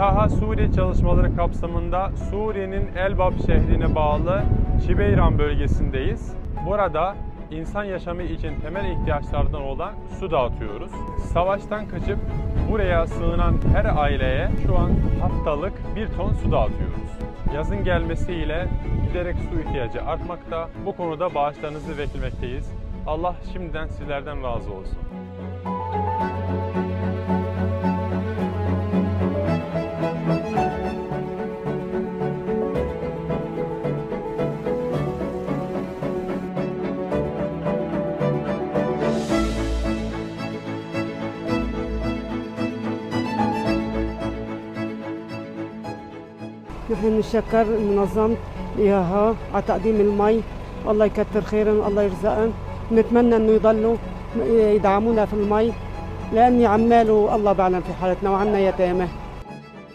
İHA Suriye çalışmaları kapsamında Suriye'nin Elbap şehrine bağlı Şibeyran bölgesindeyiz. Burada insan yaşamı için temel ihtiyaçlardan olan su dağıtıyoruz. Savaştan kaçıp buraya sığınan her aileye şu an haftalık bir ton su dağıtıyoruz. Yazın gelmesiyle giderek su ihtiyacı artmakta. Bu konuda bağışlarınızı beklemekteyiz. Allah şimdiden sizlerden razı olsun. نحن نشكر منظمة إياها على تقديم المي. والله يكتر خيرهم الله يرزقهم. نتمنى إنه يضلوا يدعمونا في المي. لأني عمال والله بعلم في حالتنا وعنا يتامى.